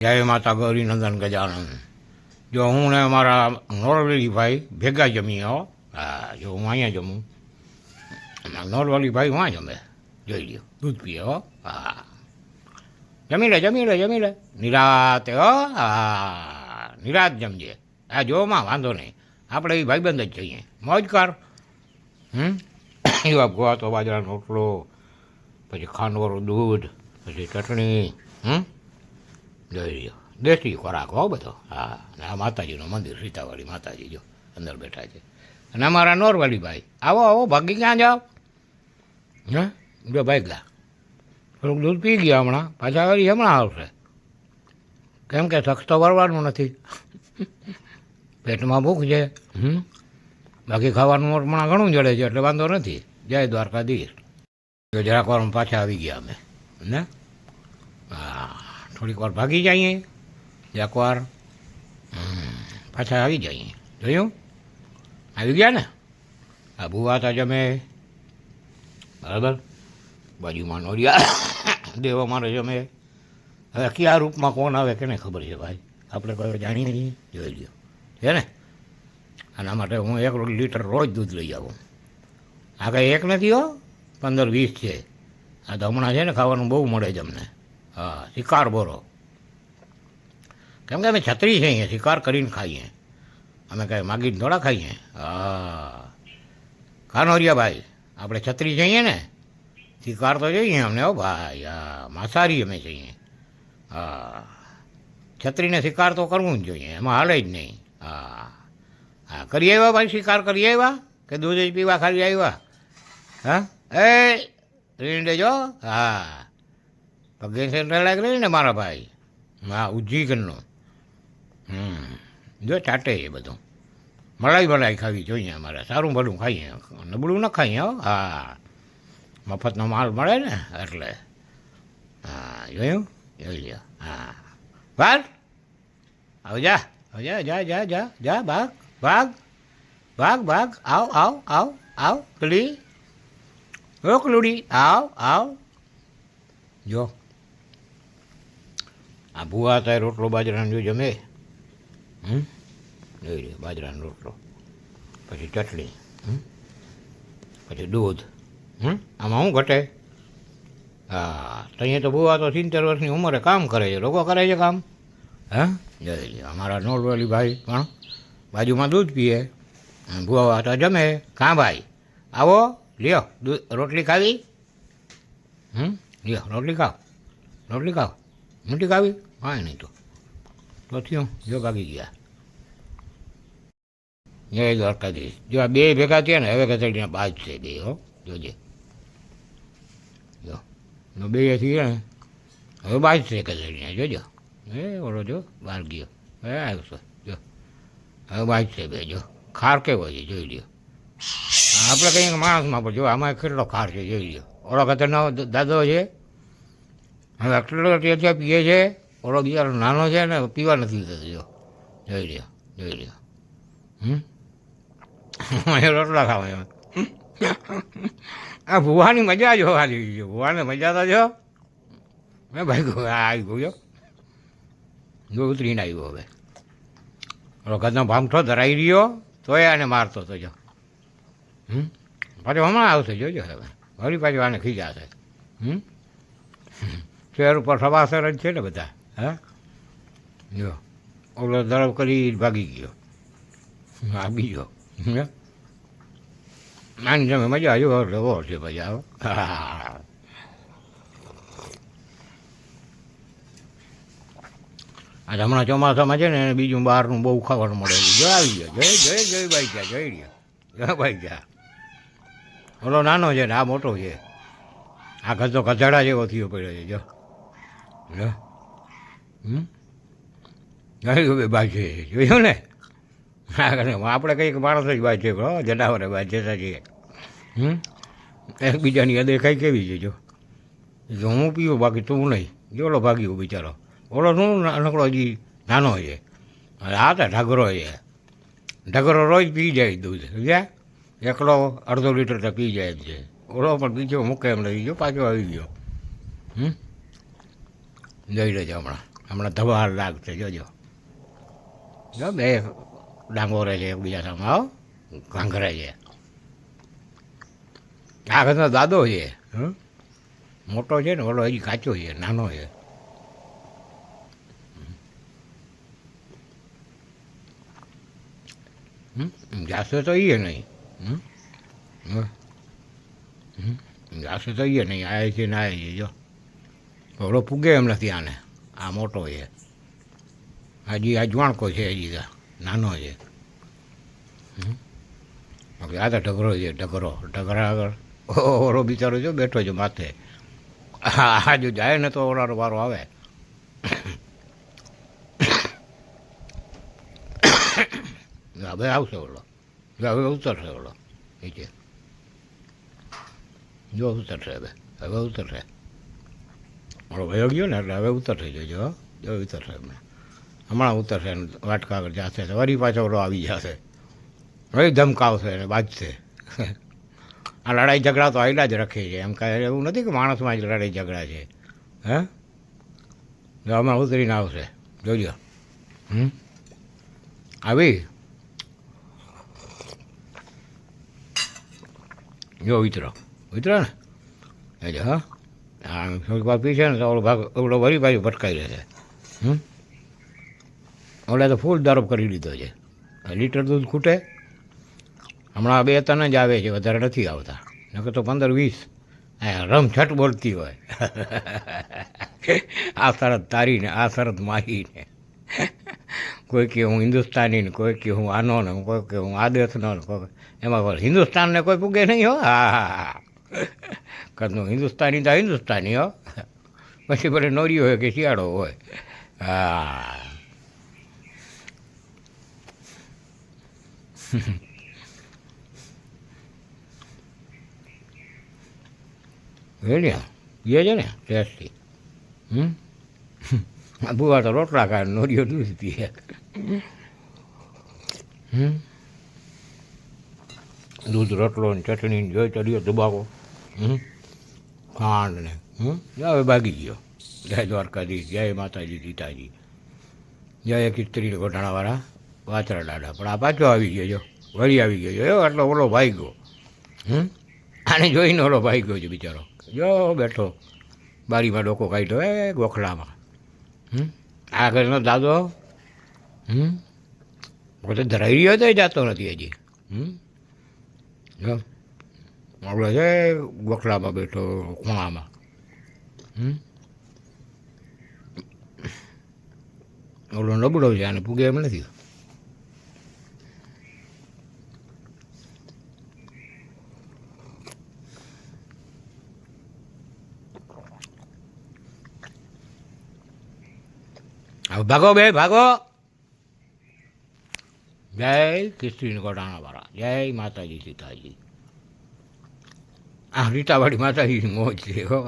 જય માતા ગૌરી નંદન ગજાનન. જો હું ને મારા નોરવલી ભાઈ ભેગા જમીએ આવો હા, જો હું અહીંયા જમું. નોરવલી ભાઈ વાં જમે? જોઈ લ્યો, દૂધ પીએ હો. હા. જમી લે જમી લે જમી લે. નિરાતે હો. હા, નિરાત જમજે. હા જોમાં વાંધો નહીં. આપણે એ ભાઈબંધ જ જઈએ. મોજ કર. હમ? એવા ગોવા તો બાજરાનો રોટલો, પછી ખાંડવાળું દૂધ, પછી ચટણી, હમ? જોઈ લ્યો દેશી ખોરાક હો બધો હા આ માતાજીનું મંદિર સીતાવાળી માતાજી જો અંદર બેઠા છે અને અમારા નોરવાળી ભાઈ આવો આવો ભાગી ક્યાં જાઓ હા જો ભાઈ ગયા થોડુંક દૂધ પી ગયા હમણાં પાછા વળી હમણાં આવશે કેમ કે શખ્સ તો વરવાનું નથી પેટમાં ભૂખ છે હમ બાકી ખાવાનું હમણાં ઘણું જડે છે એટલે વાંધો નથી જય દ્વારકાધીશ જરાક વારમાં પાછા આવી ગયા અમે ને હા થોડીક વાર ભાગી જઈએ. એક વાર પાછા આવી જઈએ. જોયું? આવી ગયા ને? આ ભૂવા તા જમે. બરાબર? બાજુમાં નોરિયા દેવો મારે જમે. હવે કયા રૂપમાં કોણ આવે કેને ખબર છે ભાઈ? આપણે કોઈ જાણી નહીં. જોઈ લ્યો. છે ને? આના માટે હું એક લીટર રોજ દૂધ લઈ આવું. આ કંઈ એક નથી હો? પંદર વીસ છે. આ તો હમણાં છે ને ખાવાનું બહુ મળે છે અમને. હા, શિકાર બોરો. કેમ કે અમે છત્રી છે અહીંયા, શિકાર કરીને ખાઈએ. અમે કાંઈ માગીને થોડા ખાઈએ. હા. કાનોરિયા ભાઈ આપણે છત્રી જઈએ ને, શિકાર તો જોઈએ અમને, હો ભાઈ, હા, માંસાહારી અમે જઈએ હા. છત્રીને શિકાર તો કરવું જ જોઈએ, એમાં હાલે જ નહીં. હા. હા, કરી આવ્યા ભાઈ, શિકાર કરી આવ્યા? કે દૂધ જ પીવા ખાલી આવ્યા? હા? એ, રીંડે જો હા. પગે સેન્ટર લાગી ને મારા ભાઈ. હા ઉજ્જીગનનો. હમ. જો ચાટે એ બધું. મલાઈ મલાઈ ખાવી જોઈએ અમારે. સારું ભલું ખાઈએ. નબળું ન ખાઈએ હો. મફતનો માલ મળે ને એટલે. હા, જોયું? જોઈ લ્યો. હા. ભાગ? આવ જા. આવ જા જા જા જા જા, ભાગ. ભાગ. ભાગ ભાગ. આવ આવ આવ આવ, કલી. ઓ કલુડી. આવ આવ. જો. આ ભૂવા થાય રોટલો બાજરાનો જો જમે, હમ? જોઈ બાજરાનો રોટલો. પછી ચટણી, હમ? પછી દૂધ, હમ? આમાં શું ઘટે? હા, તો અહીંયા તો ભૂવા તો સિત્તેર વર્ષની ઉંમરે કામ કરે છે, લોકો કરે છે કામ. હા? જોઈ અમારા નોરવાલી ભાઈ પણ બાજુમાં દૂધ પીએ ભૂવા તો જમે કાં ભાઈ આવો, લ્યો, દૂધ, રોટલી ખાવી? હમ? લ્યો, રોટલી ખાવ રોટલી ખાવ. રોટલી ખાવી? કાંઈ નહીં તો તો થયું જો ભાગી ગયા જય દ્વારકાધીશ જો આ બે ભેગા થયા ને હવે કચડીના બાજ છે બે હો જોજે જો બે થઈ ગયા ને હવે બાજ છે કચડીના જોજો એ ઓલો જો બહાર ગયો હવે આવ્યો છે જો હવે બાજ છે બે જો ખાર કેવો છે જોઈ લ્યો આપણે કંઈક માણસમાં પણ જો આમાં કેટલો ખાર છે જોઈ લ્યો ઓલો ખતરનો દાદો છે હવે ત્યાં પીએ છે ઓલો બિયારો નાનો છે ને, પીવા નથી થતો જો. જોઈ લ્યો જોઈ લ્યો. હમ? રોટલા ખાવા એમ આ ભૂવાની મજા જો ખાલી જો ભૂવાને મજા તો જો. મેં ભાઈ આવી ગયો, જો. ઉતરીને આવ્યો હવે. કદનો ભામઠો ધરાઈ રહ્યો, તોય આને મારતો તો જો. હમ? પાછો હમણાં આવશે, જોજો હવે. વળી પાછું આને ખીજાશે. હમ? શહેર ઉપર સવાસર જ છે ને બધા. હા? જો ઓલો દરબ કરી ભાગી ગયો. આ બીજો. હે? નાની તમે મજા આવ્યો. ઓર છે પછી આવો. હા આ હમણાં ચોમાસામાં છે ને બીજું બહારનું બહુ ખાવાનું મળે. જો આવી ગયો. જય જય જય, ભાઈ ગયા જય રહ્યા જય, ભાઈ ગયા ઓલો નાનો છે ને, આ મોટો છે. આ ગધો ગધેડા જેવો થયો પડ્યો છે, જો. જો હમ? બાજે જોયું ને? હા આપણે કંઈક માણસ જ બાજે હો, જનાવરે બાજ છીએ હમ? એકબીજાની દેખાય કેવી છે, જો? જો હું પીવું, બાકી તું નહીં. જોલો ભાગ્યો બિચારો. ઓલો શું નકળો હજી નાનો છે. આ તો ઢગરો છે. ઢગરો રોજ પી જાય દૂધ, સમજ્યા? એકલો અડધો લીટર તો પી જાય જ છે. ઓલો પણ બીજો મૂકે એમ નથી ગયો, પાછો આવી ગયો. હમ? જઈ લેજો હમણાં. હમણાં ધબાર લાગશે જોજો. જો બે ડાંગોરે છે એકબીજા સામે આવો ઘાંઘરે છે. આ દાદો છે? મોટો છે ને, ઓલો હજી કાચો છે, નાનો છે? જાશે તો એ નહીં? જાશે તો એ નહીં આવે છે ને આવે છે, જો. ઓલો પૂગે એમ નથી આને. આ મોટો છે. હજી આ જવાણકો છે હજી નાનો છે? આ તો ઢગરો છે, ઢગરો. ઢગરા આગળ ઓરો બિચારો જો બેઠો છે માથે. આ જો જાય ને તો ઓલાનો વારો આવે. હવે આવશે ઓલો. હવે ઉતરશે ઓલો. નીચે. જો ઉતરશે હવે. હવે ઉતરશે. ઓલો વયો ગયો ને એટલે હવે ઉતરશે જજો, હો. જો ઉતરશે હમણાં. હમણાં ઉતરશે વાટકા આગળ જશે તો વળી પાછો ઓલો આવી જશે. વળી ધમકાવશે અને બાજશે આ લડાઈ ઝઘડા તો આવેલા જ રખે છે. એમ કાંઈ એવું નથી કે માણસમાં જ લડાઈ ઝઘડા છે. હે? જો હમણાં ઉતરીને આવશે. જોજો. હમ? આવી? જો ઉતરો. ઉતરો ને? એ જો હા વાર પીશે ને તો ઓલો ભાગ, ઓલો વળી બાજુ ભટકાઈ રહેશે હમ? ઓલે તો ફૂલ દારૂ કરી લીધો છે. લીટર દૂધ ખૂટે. હમણાં બે ત્રણ જ આવે છે, વધારે નથી આવતા. નકર તો પંદર વીસ. રમછટ બોલતી હોય. આ શરત તારીને આ શરત માહીને કોઈ કે હું હિન્દુસ્તાની ને, કોઈ કે હું આનો ને, કોઈ કે હું આ દેશનો ને, કોઈ એમાં હિન્દુસ્તાનને કોઈ પૂગે નહીં હો. હા હા હા. કદનું હિન્દુસ્તાની તો હિન્દુસ્તાની, હો. પછી ભલે નોરી હોય કે શિયાળો હોય. હા. વેડ્યા પીએ છે ને, ટેસ્ટી. હમ? બુવા તો રોટલા ખાય નોરીઓ દૂધ પીએ હમ? દૂધ, રોટલો ને ચટણી જોઈ ચડ્યો દુબાવો. હમ? ખાંડ ને હમ? હવે ભાગી ગયો. જય દ્વારકાધીશ, જય માતાજી, સીતાજી. જય કિસ્ત્રી ગોઠાણાવાળા, વાતરા દાડા પણ આ પાછો આવી ગયો, જો. વળી આવી ગયો, જો. આટલો ઓલો ભાઈ ગયો હમ? આને જોઈને ઓલો ભાઈ ગયો છે બિચારો. જો બેઠો, બારીમાં ડોકો કાઢ્યો, એ ગોખલામાં, હમ? આ ઘરનો દાદો, હમ? પોતે ધરાઈ રહ્યો તો જાતો નથી હજી, હમ? જો ઓલો છે ગોખલામાં બેઠો ખૂણામાં હમ ઓલો નબળો છે આને પૂગે એમ નથી હવે ભાગો બે ભાગો જય કિસ્ત્રી ગોડાણાવાળા જય માતાજી સીતાજી આ રીટાવાળી માતાજીની મોજ છે હો.